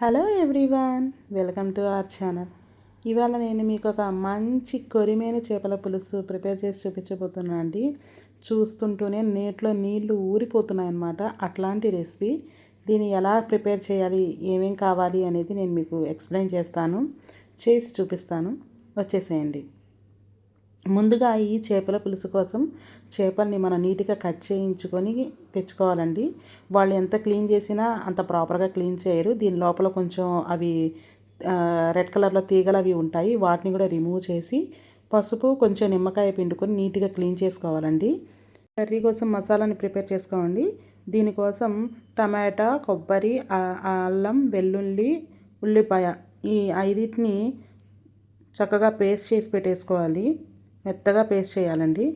Hello everyone welcome to our channel ఇవాళ నేను మీకు ఒక మంచి కొరిమైన చేపల పులుసు ప్రిపేర్ చేసి చూపించబోతున్నాను అండి. చూస్తుంటూనే నీటిలో నీళ్ళు ఊరిపోతున్నాయి అన్నమాట అట్లాంటి రెసిపీ. దీన్ని ఎలా ప్రిపేర్ చేయాలి? ఏమేం కావాలి అనేది నేను మీకు ఎక్స్ప్లెయిన్ చేస్తాను. చేసి చూపిస్తాను. వచ్చేసేయండి. ముందుగా ఈ చేపల పులుసు కోసం చేపల్ని మనం నీట్గా కట్ చేయించుకొని తెచ్చుకోవాలండి. వాళ్ళు ఎంత క్లీన్ చేసినా అంత ప్రాపర్గా క్లీన్ చేయరు. దీని లోపల కొంచెం అవి రెడ్ కలర్లో తీగలు అవి ఉంటాయి. వాటిని కూడా రిమూవ్ చేసి పసుపు కొంచెం నిమ్మకాయ పిండుకొని నీట్గా క్లీన్ చేసుకోవాలండి. కర్రీ కోసం మసాలాని ప్రిపేర్ చేసుకోండి. దీనికోసం టమాటా కొబ్బరి అల్లం వెల్లుల్లి ఉల్లిపాయ ఈ ఐదిటిని చక్కగా పేస్ట్ చేసి పెట్టేసుకోవాలి. మెత్తగా పేస్ట్ చేయాలండి.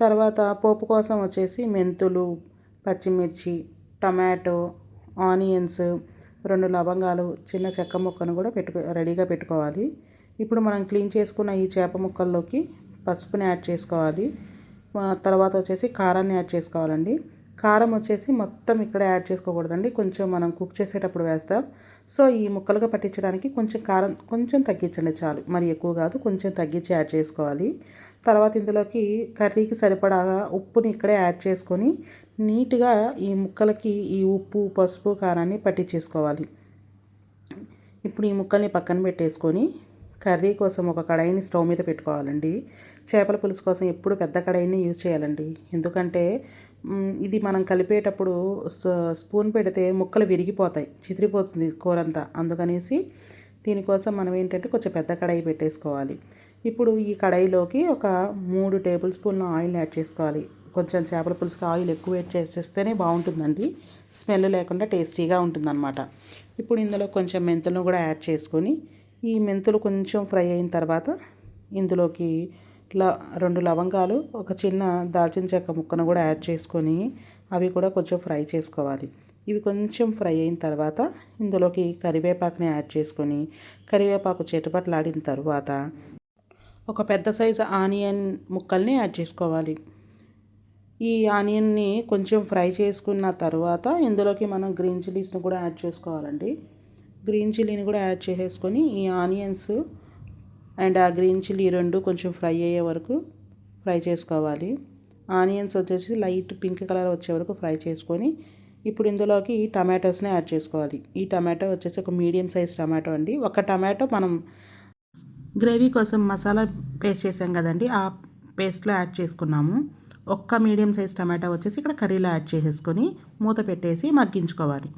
తర్వాత పోపు కోసం వచ్చేసి మెంతులు పచ్చిమిర్చి టమాటో ఆనియన్స్ రెండు లవంగాలు చిన్న చెక్క ముక్కను కూడా పెట్టుకో రెడీగా పెట్టుకోవాలి. ఇప్పుడు మనం క్లీన్ చేసుకున్న ఈ చేప ముక్కల్లోకి పసుపుని యాడ్ చేసుకోవాలి. తర్వాత వచ్చేసి కారాన్ని యాడ్ చేసుకోవాలండి. కారం వచ్చేసి మొత్తం ఇక్కడ యాడ్ చేసుకోకూడదండి. కొంచెం మనం కుక్ చేసేటప్పుడు వేస్తాం. సో ఈ ముక్కలుగా పట్టించడానికి కొంచెం కారం కొంచెం తగ్గించండి చాలు. మరి ఎక్కువ కాదు కొంచెం తగ్గించి యాడ్ చేసుకోవాలి. తర్వాత ఇందులోకి కర్రీకి సరిపడా ఉప్పుని ఇక్కడే యాడ్ చేసుకొని నీట్గా ఈ ముక్కలకి ఈ ఉప్పు పసుపు కారాన్ని పట్టించేసుకోవాలి. ఇప్పుడు ఈ ముక్కల్ని పక్కన పెట్టేసుకొని కర్రీ కోసం ఒక కడాయిని స్టవ్ మీద పెట్టుకోవాలండి. చేపల పులుసు కోసం ఎప్పుడు పెద్ద కడాయిని యూజ్ చేయాలండి. ఎందుకంటే ఇది మనం కలిపేటప్పుడు స్పూన్ పెడితే ముక్కలు విరిగిపోతాయి చితిరిపోతుంది కూర అంతా అందుకనేసి దీనికోసం మనం ఏంటంటే కొంచెం పెద్ద కడాయి పెట్టేసుకోవాలి. ఇప్పుడు ఈ కడాయిలోకి ఒక మూడు టేబుల్ స్పూన్ల ఆయిల్ యాడ్ చేసుకోవాలి. కొంచెం చేపల పులుసుకి ఆయిల్ ఎక్కువ యాడ్ చేసేస్తేనే బాగుంటుందండి. స్మెల్ లేకుండా టేస్టీగా ఉంటుందన్నమాట. ఇప్పుడు ఇందులో కొంచెం మెంతులను కూడా యాడ్ చేసుకొని ఈ మెంతులు కొంచెం ఫ్రై అయిన తర్వాత ఇందులోకి ల రెండు లవంగాలు ఒక చిన్న దాల్చిన చెక్క ముక్కను కూడా యాడ్ చేసుకొని అవి కూడా కొంచెం ఫ్రై చేసుకోవాలి. ఇవి కొంచెం ఫ్రై అయిన తర్వాత ఇందులోకి కరివేపాకుని యాడ్ చేసుకొని కరివేపాకు చేటుపట్లాడిన తర్వాత ఒక పెద్ద సైజు ఆనియన్ ముక్కల్ని యాడ్ చేసుకోవాలి. ఈ ఆనియన్ని కొంచెం ఫ్రై చేసుకున్న తర్వాత ఇందులోకి మనం గ్రీన్ చిల్లీస్ని కూడా యాడ్ చేసుకోవాలండి. గ్రీన్ చిల్లీని కూడా యాడ్ చేసేసుకొని ఈ ఆనియన్స్ అండ్ ఆ గ్రీన్ చిల్లీ రెండు కొంచెం ఫ్రై అయ్యే వరకు ఫ్రై చేసుకోవాలి. ఆనియన్స్ వచ్చేసి లైట్ పింక్ కలర్ వచ్చే వరకు ఫ్రై చేసుకొని ఇప్పుడు ఇందులోకి టమాటోస్ని యాడ్ చేసుకోవాలి. ఈ టమాటో వచ్చేసి ఒక మీడియం సైజ్ టమాటో అండి. ఒక టమాటో మనం గ్రేవీ కోసం మసాలా పేస్ట్ చేసాం కదండి ఆ పేస్ట్లో యాడ్ చేసుకున్నాము. ఒక్క మీడియం సైజ్ టమాటో వచ్చేసి ఇక్కడ కర్రీలో యాడ్ చేసేసుకొని మూత పెట్టేసి మగ్గించుకోవాలి.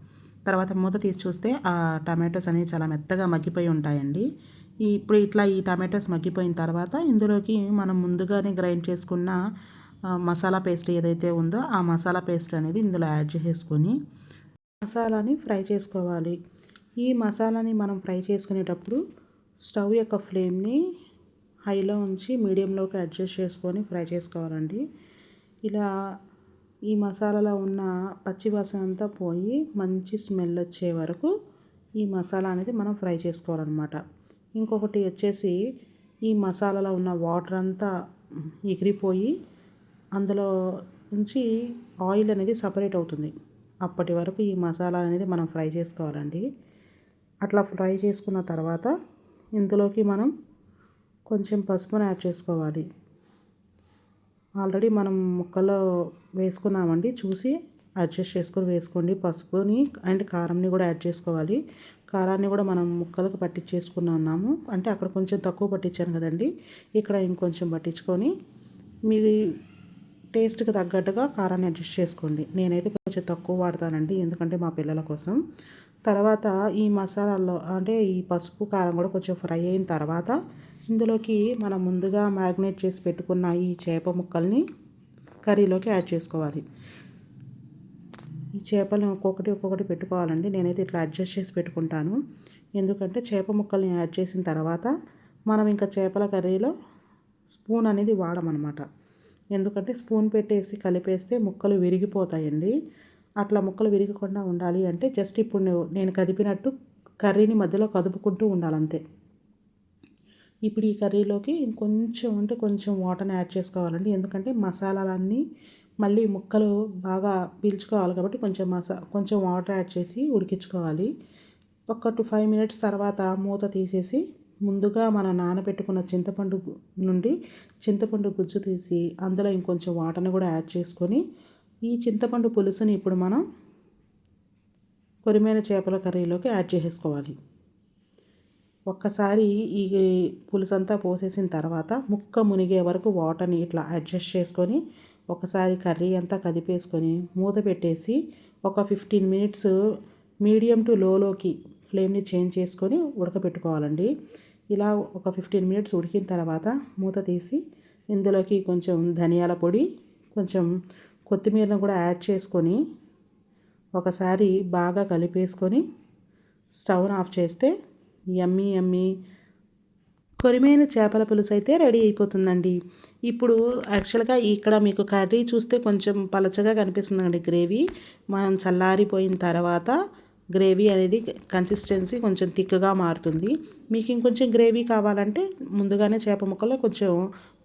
తర్వాత మూత తీసి చూస్తే ఆ టమాటోస్ అనేవి చాలా మెత్తగా మగ్గిపోయి ఉంటాయండి. ఇప్పుడు ఇట్లా ఈ టమాటోస్ మగ్గిపోయిన తర్వాత ఇందులోకి మనం ముందుగానే గ్రైండ్ చేసుకున్న మసాలా పేస్ట్ ఏదైతే ఉందో ఆ మసాలా పేస్ట్ అనేది ఇందులో యాడ్ చేసుకొని మసాలాని ఫ్రై చేసుకోవాలి. ఈ మసాలాని మనం ఫ్రై చేసుకునేటప్పుడు స్టవ్ యొక్క ఫ్లేమ్ని హైలో ఉంచి మీడియంలోకి అడ్జస్ట్ చేసుకొని ఫ్రై చేసుకోవాలండి. ఇలా ఈ మసాలాలో ఉన్న పచ్చివాసన అంతా పోయి మంచి స్మెల్ వచ్చే వరకు ఈ మసాలా అనేది మనం ఫ్రై చేసుకోవాలన్నమాట. ఇంకొకటి వచ్చేసి ఈ మసాలాలో ఉన్న వాటర్ అంతా ఎగిరిపోయి అందులో నుంచి ఆయిల్ అనేది సపరేట్ అవుతుంది. అప్పటి వరకు ఈ మసాలా అనేది మనం ఫ్రై చేసుకోవాలండి. అట్లా ఫ్రై చేసుకున్న తర్వాత ఇందులోకి మనం కొంచెం పసుపును యాడ్ చేసుకోవాలి. ఆల్రెడీ మనం ముక్కలో వేసుకున్నామండి చూసి అడ్జస్ట్ చేసుకొని వేసుకోండి. పసుపుని అండ్ కారంని కూడా యాడ్ చేసుకోవాలి. కారాన్ని కూడా మనం ముక్కలకు పట్టించేసుకున్నాము అంటే అక్కడ కొంచెం తక్కువ పట్టించాను కదండి. ఇక్కడ ఇంకొంచెం పట్టించుకొని మీ టేస్ట్కి తగ్గట్టుగా కారాన్ని అడ్జస్ట్ చేసుకోండి. నేనైతే కొంచెం తక్కువ వాడతానండి ఎందుకంటే మా పిల్లల కోసం. తర్వాత ఈ మసాలాల్లో అంటే ఈ పసుపు కారం కూడా కొంచెం ఫ్రై అయిన తర్వాత ఇందులోకి మనం ముందుగా మ్యారినేట్ చేసి పెట్టుకున్న ఈ చేప ముక్కల్ని కర్రీలోకి యాడ్ చేసుకోవాలి. ఈ చేపలను ఒక్కొక్కటి ఒక్కొక్కటి పెట్టుకోవాలండి. నేనైతే ఇట్లా అడ్జస్ట్ చేసి పెట్టుకుంటాను. ఎందుకంటే చేప ముక్కల్ని యాడ్ చేసిన తర్వాత మనం ఇంకా చేపల కర్రీలో స్పూన్ అనేది వాడమన్నమాట ఎందుకంటే స్పూన్ పెట్టేసి కలిపేస్తే ముక్కలు విరిగిపోతాయండి. అట్లా ముక్కలు విరిగకుండా ఉండాలి అంటే జస్ట్ ఇప్పుడు నేను కదిపినట్టు కర్రీని మధ్యలో కదుపుకుంటూ ఉండాలంతే. ఇప్పుడు ఈ కర్రీలోకి ఇంకొంచెం అంటే కొంచెం వాటర్ని యాడ్ చేసుకోవాలండి. ఎందుకంటే మసాలాలన్నీ మళ్ళీ ముక్కలు బాగా పీల్చుకోవాలి కాబట్టి కొంచెం మసా కొంచెం వాటర్ యాడ్ చేసి ఉడికించుకోవాలి. ఒక టు ఫైవ్ మినిట్స్ తర్వాత మూత తీసేసి ముందుగా మనం నానబెట్టుకున్న చింతపండు నుండి చింతపండు గుజ్జు తీసి అందులో ఇంకొంచెం వాటర్ని కూడా యాడ్ చేసుకొని ఈ చింతపండు పులుసుని ఇప్పుడు మనం కొరిమైన చేపల కర్రీలోకి యాడ్ చేసేసుకోవాలి. ఒక్కసారి ఈ పులుసంతా పోసేసిన తర్వాత ముక్క మునిగే వరకు వాటర్ని ఇట్లా అడ్జస్ట్ చేసుకొని ఒకసారి కర్రీ అంతా కదిపేసుకొని మూత పెట్టేసి ఒక ఫిఫ్టీన్ మినిట్స్ మీడియం టు లోలోకి ఫ్లేమ్ని చేంజ్ చేసుకొని ఉడకబెట్టుకోవాలండి ఇలా ఒక ఫిఫ్టీన్ మినిట్స్ ఉడికిన తర్వాత మూత తీసి ఇందులోకి కొంచెం ధనియాల పొడి కొంచెం కొత్తిమీరను కూడా యాడ్ చేసుకొని ఒకసారి బాగా కలిపేసుకొని స్టవ్ను ఆఫ్ చేస్తే ఎమ్మీ ఎమ్మీ కొరిమైన చేపల పులుసు అయితే రెడీ అయిపోతుందండి. ఇప్పుడు యాక్చువల్గా ఇక్కడ మీకు కర్రీ చూస్తే కొంచెం పలచగా కనిపిస్తుందండి గ్రేవీ. మనం చల్లారిపోయిన తర్వాత గ్రేవీ అనేది కన్సిస్టెన్సీ కొంచెం థిక్గా మారుతుంది. మీకు ఇంకొంచెం గ్రేవీ కావాలంటే ముందుగానే చేప ముక్కలో కొంచెం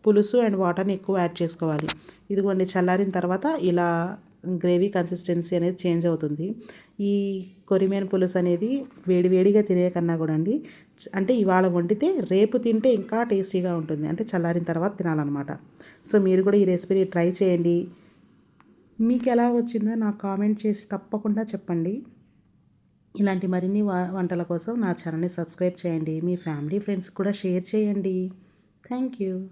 పులుసు అండ్ వాటర్ని ఎక్కువ యాడ్ చేసుకోవాలి. ఇదిగోండి చల్లారిన తర్వాత ఇలా గ్రేవీ కన్సిస్టెన్సీ అనేది చేంజ్ అవుతుంది. ఈ కొరిమియన్ పులుసు అనేది వేడివేడిగా తినే కన్నా కూడా అండి అంటే ఇవాళ వండితే రేపు తింటే ఇంకా టేస్టీగా ఉంటుంది. అంటే చల్లారిన తర్వాత తినాలన్నమాట. సో మీరు కూడా ఈ రెసిపీని ట్రై చేయండి. మీకు ఎలా వచ్చిందో నాకు కామెంట్ చేసి తప్పకుండా చెప్పండి. ఇలాంటి మరిన్ని వ- వంటల కోసం నా ఛానల్ని సబ్స్క్రైబ్ చేయండి. మీ ఫ్యామిలీ ఫ్రెండ్స్ కూడా షేర్ చేయండి. Thank you.